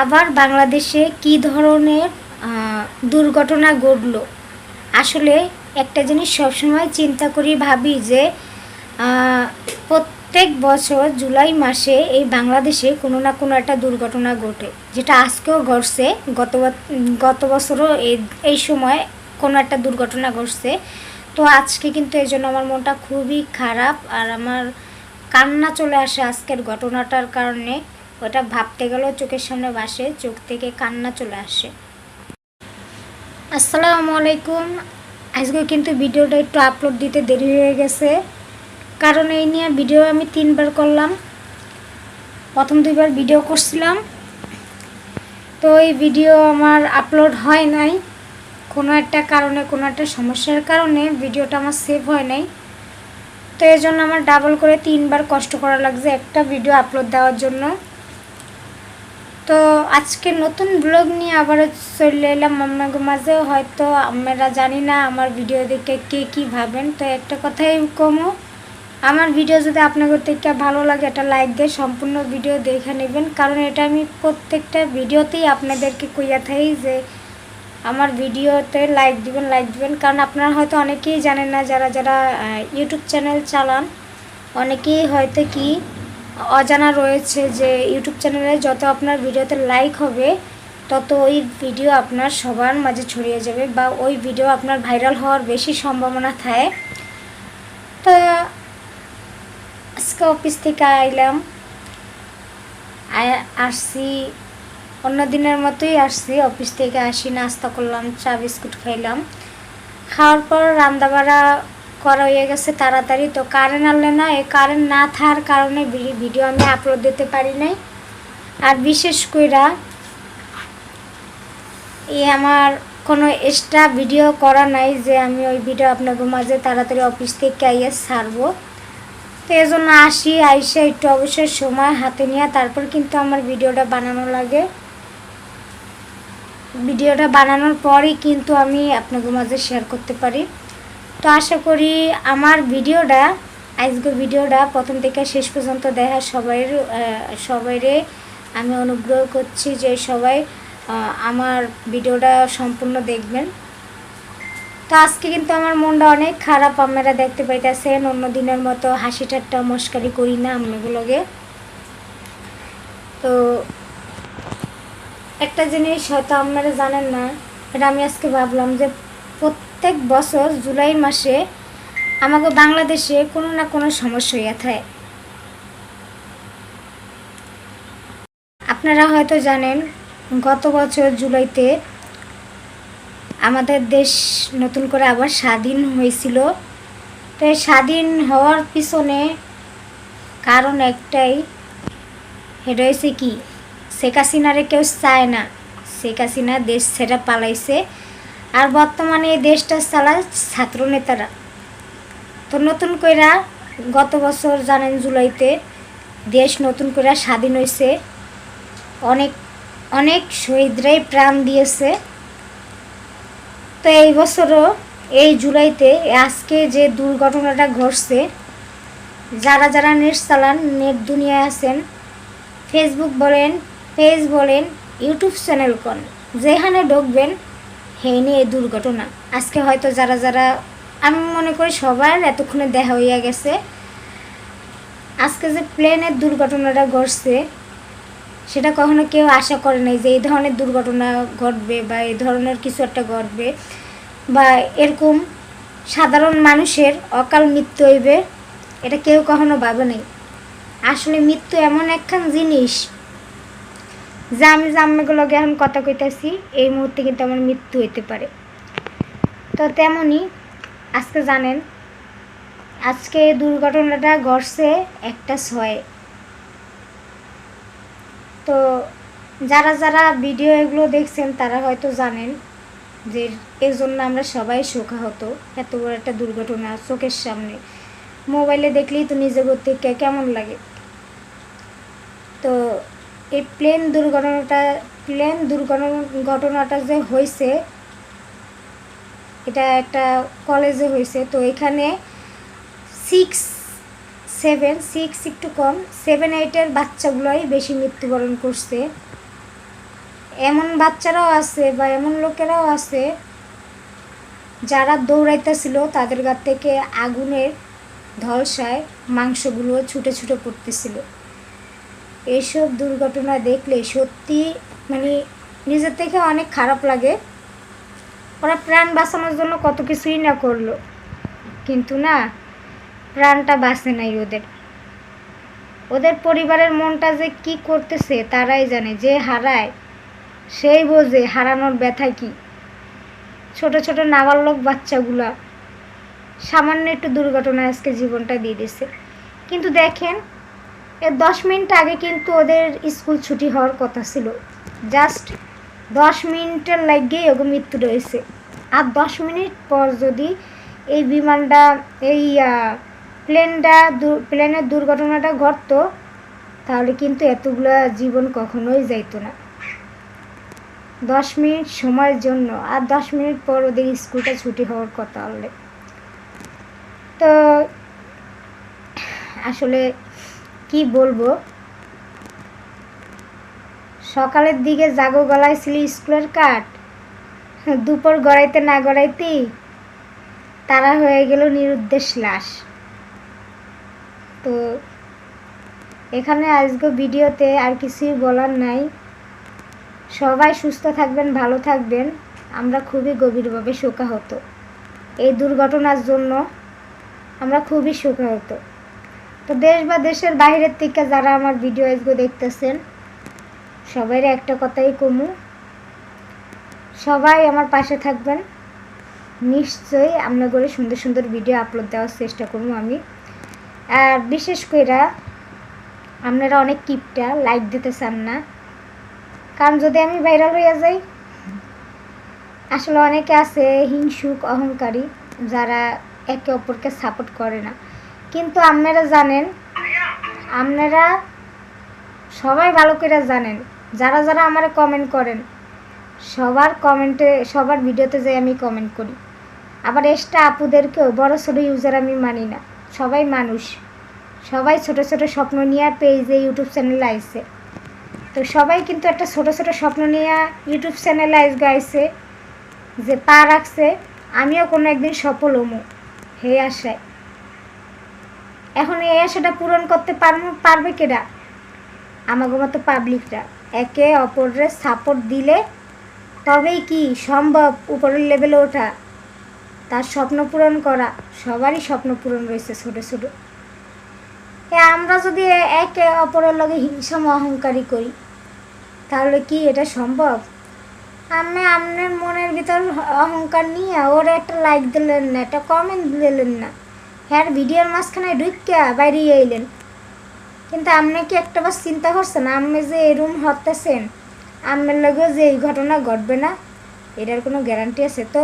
আবার বাংলাদেশে কি ধরনের দুর্ঘটনা ঘটলো? আসলে একটা জিনিস সবসময় চিন্তা করি, ভাবি যে প্রত্যেক বছর জুলাই মাসে এই বাংলাদেশে কোনো না কোনো একটা দুর্ঘটনা ঘটে। যেটা আজকেও ঘটছে, গত গত বছরও এই এই সময় কোনো একটা দুর্ঘটনা ঘটছে। তো আজকে কিন্তু এই জন্য আমার মনটা খুবই খারাপ আর আমার কান্না চলে আসে আজকের ঘটনাটার কারণে। ওটা ভাবতে গেলেও চোখের সামনে বাসে চোখ থেকে কান্না চলে আসে। আসসালামু আলাইকুম। আজকে কিন্তু ভিডিওটা একটু আপলোড দিতে দেরি হয়ে গেছে। কারণ এই নিয়ে ভিডিও আমি তিনবার করলাম। প্রথম দুইবার ভিডিও করছিলাম। তো এই ভিডিও আমার আপলোড হয় নাই। কোনো একটা কারণে, কোনো একটা সমস্যার কারণে ভিডিওটা আমার সেভ হয় নাই। তো এই জন্য আমার ডাবল করে তিনবার কষ্ট করা লাগছে একটা ভিডিও আপলোড দেওয়ার জন্য। তো আজকে নতুন ব্লগ নিয়ে আবারও চলে এলাম আপনাদের মাঝে। হয়তো আমরা জানি না আমার ভিডিও দেখে কে কী ভাবেন, তো একটা কথাই কমো, আমার ভিডিও যদি আপনাদের থেকে ভালো লাগে একটা লাইক দিয়ে সম্পূর্ণ ভিডিও দেখে নেবেন। কারণ এটা আমি প্রত্যেকটা ভিডিওতেই আপনাদেরকে কইয়া থাকি যে আমার ভিডিওতে লাইক দিবেন লাইক দিবেন। কারণ আপনারা হয়তো অনেকেই জানেন না, যারা যারা ইউটিউব চ্যানেল চালান, অনেকেই হয়তো কি অজানা রয়েছে যে ইউটিউব চ্যানেলে যত আপনার ভিডিওতে লাইক হবে, তত ওই ভিডিও আপনার সবার মাঝে ছড়িয়ে যাবে বা ওই ভিডিও আপনার ভাইরাল হওয়ার বেশি সম্ভাবনা থাকে। তো, আজকে অফিস থেকে আইলাম আসছি, অন্য দিনের মতোই আসছি অফিস থেকে আসি, নাস্তা করলাম, চা, বিস্কুট খাইলাম। খাওয়ার পর রান্দাবাড়া করা হয়ে গেছে তাড়াতাড়ি। তো কারেন্ট আনলে না, এই কারেন্ট না থাকার কারণে ভিডিও আমি আপলোড দিতে পারি নাই। আর বিশেষ কইরা, এ আমার কোনো এক্সট্রা ভিডিও করা নাই যে আমি ওই ভিডিও আপনাদের মাঝে তাড়াতাড়ি অফিস থেকে আইয়ে ছাড়বো। তো এই জন্য আসি, আইসে একটু অবশ্যই সময় হাতে নিয়ে, তারপর কিন্তু আমার ভিডিওটা বানানো লাগে। ভিডিওটা বানানোর পরই কিন্তু আমি আপনাদের মাঝে শেয়ার করতে পারি। তো আশা করি আমার ভিডিওটা, আজকে ভিডিওটা প্রথম থেকে শেষ পর্যন্ত দেখা সবাই সবাইরে আমি অনুগ্রহ করছি যে সবাই আমার ভিডিওটা সম্পূর্ণ দেখবেন। তো আজকে কিন্তু আমার মনটা অনেক খারাপ, আপনারা দেখতে পাইতেছেন, অন্য দিনের মতো হাসি ঠাট্টা মস্কারি করি না আমগুলোকে তো একটা জিনিস হয়তো আপনারা জানেন না, এটা আমি আজকে ভাবলাম যে প্রত্যেক বছর জুলাই মাসে আমাকে বাংলাদেশে কোনো না কোনো সমস্যা হইয়া থাকে। আপনারা হয়তো জানেন, গত বছর জুলাইতে আমাদের দেশ নতুন করে আবার স্বাধীন হয়েছিল। তো স্বাধীন হওয়ার পিছনে কারণ একটাই, সেটা হয়েছে কি, শেখ হাসিনারে কেউ চায় না। শেখ হাসিনা দেশ ছেড়ে পালাইছে। আর বর্তমানে এই দেশটা চালায় ছাত্র নেতারা তো নতুন কইরা গত বছর জানেন জুলাইতে দেশ নতুন করে স্বাধীন হয়েছে অনেক অনেক শহীদরাই প্রাণ দিয়েছে। তো এই বছরও, এই জুলাইতে, আজকে যে দুর্ঘটনাটা ঘটছে, যারা যারা নেট চালান, নেট দুনিয়ায় আছেন ফেসবুক বলেন পেজ বলেন ইউটিউব চ্যানেল কন, যেখানে ঢুকবেন নিয়ে এই দুর্ঘটনা। আজকে হয়তো যারা যারা, আমি মনে করি সবার এতক্ষণে দেখা হইয়া গেছে। আজকে যে প্লেনের দুর্ঘটনাটা ঘটছে, সেটা কখনো কেউ আশা করে নাই যে এই ধরনের দুর্ঘটনা ঘটবে বা এই ধরনের কিছু একটা ঘটবে বা এরকম সাধারণ মানুষের অকাল মৃত্যু হইবে, এটা কেউ কখনো ভাবে নাই। আসলে মৃত্যু এমন একখান জিনিস যে আমি যে আম্মাগুলোকে এখন কথা কইতাছি, এই মুহূর্তে কিন্তু আমার মৃত্যু হইতে পারে। তো তেমনই আজকে জানেন, আজকে দুর্ঘটনাটা ঘটছে একটা ছয়ে। তো যারা যারা ভিডিও এগুলো দেখছেন, তারা হয়তো জানেন যে এর জন্য আমরা সবাই শোকাহত। এত বড় একটা দুর্ঘটনা চোখের সামনে। মোবাইলে দেখলেই তো নিজে করতে কেমন লাগে? এই প্লেন দুর্ঘটনাটা, প্লেন দুর্ঘটনা, ঘটনাটা যে হয়েছে এটা একটা কলেজে হয়েছে তো এখানে সিক্স সেভেন সিক্স একটু কম সেভেন এইটের বাচ্চাগুলোই বেশি মৃত্যুবরণ করছে। এমন বাচ্চারাও আছে বা এমন লোকেরাও আছে, যারা দৌড়াইতেছিল তাদের গা থেকে আগুনের ধলসায় মাংসগুলো ছুটে ছুটে পড়তেছিল। এইসব দুর্ঘটনা দেখলে সত্যি মানে নিজের থেকে অনেক খারাপ লাগে। ওরা প্রাণ বাঁচানোর জন্য কত কিছুই না করল। কিন্তু না, প্রাণটা বাঁচে নাই ওদের। ওদের পরিবারের মনটা যে কি করতেছে তারাই জানে, যে হারায় সেই বোঝে হারানোর ব্যথা কি। ছোট ছোট নাবালক বাচ্চাগুলা সামান্য একটু দুর্ঘটনা আজকে জীবনটা দিয়ে দিছে কিন্তু দেখেন এর দশ মিনিট আগে কিন্তু ওদের স্কুল ছুটি হওয়ার কথা ছিল। জাস্ট দশ মিনিটের লাগেই ওকে মৃত্যু রয়েছে। আর দশ মিনিট পর যদি এই বিমানটা, এই প্লেনটা প্লেনের দুর্ঘটনাটা ঘটতো, তাহলে কিন্তু এতগুলা জীবন কখনোই যাইতো না। দশ মিনিট সময়ের জন্য, আর দশ মিনিট পর ওদের স্কুলটা ছুটি হওয়ার কথা হলে। তো, আসলে কি বলব? সকালের দিকে জাগো গলায় ছিল স্কুলের কাঠ। দুপুর গড়াইতে না গড়াইতেই তারা হয়ে গেল নিরুদ্দেশ লাশ। তো এখানে আজকে ভিডিওতে আর কিছুই বলার নাই। সবাই সুস্থ থাকবেন, ভালো থাকবেন। আমরা খুবই গভীরভাবে শোকাহত। এই দুর্ঘটনার জন্য আমরা খুবই শোকাহত। তো দেশ বা দেশের বাইরের থেকে যারা আমার ভিডিও আজকে দেখতেছেন সবাই একটা কথাই কমু, সবাই আমার পাশে থাকবেন। নিশ্চয়ই আপনাদের সুন্দর সুন্দর ভিডিও আপলোড দেওয়ার চেষ্টা করব আমি। আর বিশেষ করে আপনারা অনেক কিপটা লাইক দিতে চান না। কারণ যদি আমি ভাইরাল হয়ে যাই, আসলে অনেকে আছে হিংসুক, অহংকারী, যারা একে অপরকে সাপোর্ট করে না। কিন্তু আপনারা জানেন, আপনারা সবাই ভালো করে জানেন, যারা যারা আমার কমেন্ট করেন, সবার কমেন্টে সবার ভিডিওতে যাই আমি কমেন্ট করি। আবার এক্সট্রা আপুদেরকেও, বড় ছোটো ইউজার আমি মানি না, সবাই মানুষ। সবাই ছোট ছোট স্বপ্ন নিয়ে পেজে ইউটিউব চ্যানেলে আইসে তো সবাই কিন্তু একটা ছোট ছোট স্বপ্ন নিয়ে ইউটিউব চ্যানেলে আইস গাইছে যে পা রাখছে, আমিও কোনো একদিন সফল হমু, হে আশায়। এখন এই আশাটা পূরণ করতে পারব কেডা? আমাকে মতো পাবলিকরা একে অপরের সাপোর্ট দিলে তবেই কি সম্ভব উপরের লেভেলে ওঠা? তার স্বপ্ন পূরণ করা, সবারই স্বপ্ন পূরণ রয়েছে ছোট ছোট। আমরা যদি একে অপরের লগে হিংসা অহংকারী করি, তাহলে কি এটা সম্ভব? আপনি আপনার মনের ভিতর অহংকার নিয়ে ওর একটা লাইক দিলেন না, একটা কমেন্ট দিলেন না। হ্যাঁ ভিডিওর মাঝখানে ঢুকিয়া বাইরে এলেন কিন্তু আপনি কি একটা বার চিন্তা করছেন আপনি যে এরম হতেছেন আপনার লগে যে এই ঘটনা ঘটবে না, এটার কোনো গ্যারান্টি আছে? তো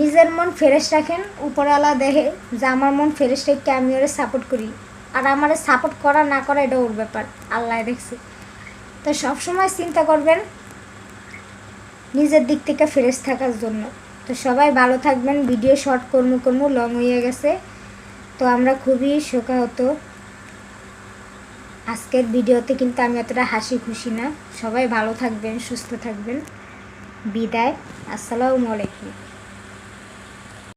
নিজের মন ফ্রেশ রাখেন, উপরওয়ালা দেখে যে আমার মন ফ্রেশ রেখে আমি ওরে সাপোর্ট করি। আর আমার সাপোর্ট করা না করা এটা ওর ব্যাপার আল্লাহ দেখছে। তো সবসময় চিন্তা করবেন, নিজের দিক থেকে ফ্রেশ থাকার জন্য। তো সবাই ভালো থাকবেন, ভিডিও শর্ট কর্ম কর্ম লং হয়ে গেছে। তো আমরা খুবই শোকাহত। আজকের ভিডিওতে কিন্তু আমি এতটা হাসি খুশি না। সবাই ভালো থাকবেন, সুস্থ থাকবেন। বিদায়, আসসালামু আলাইকুম।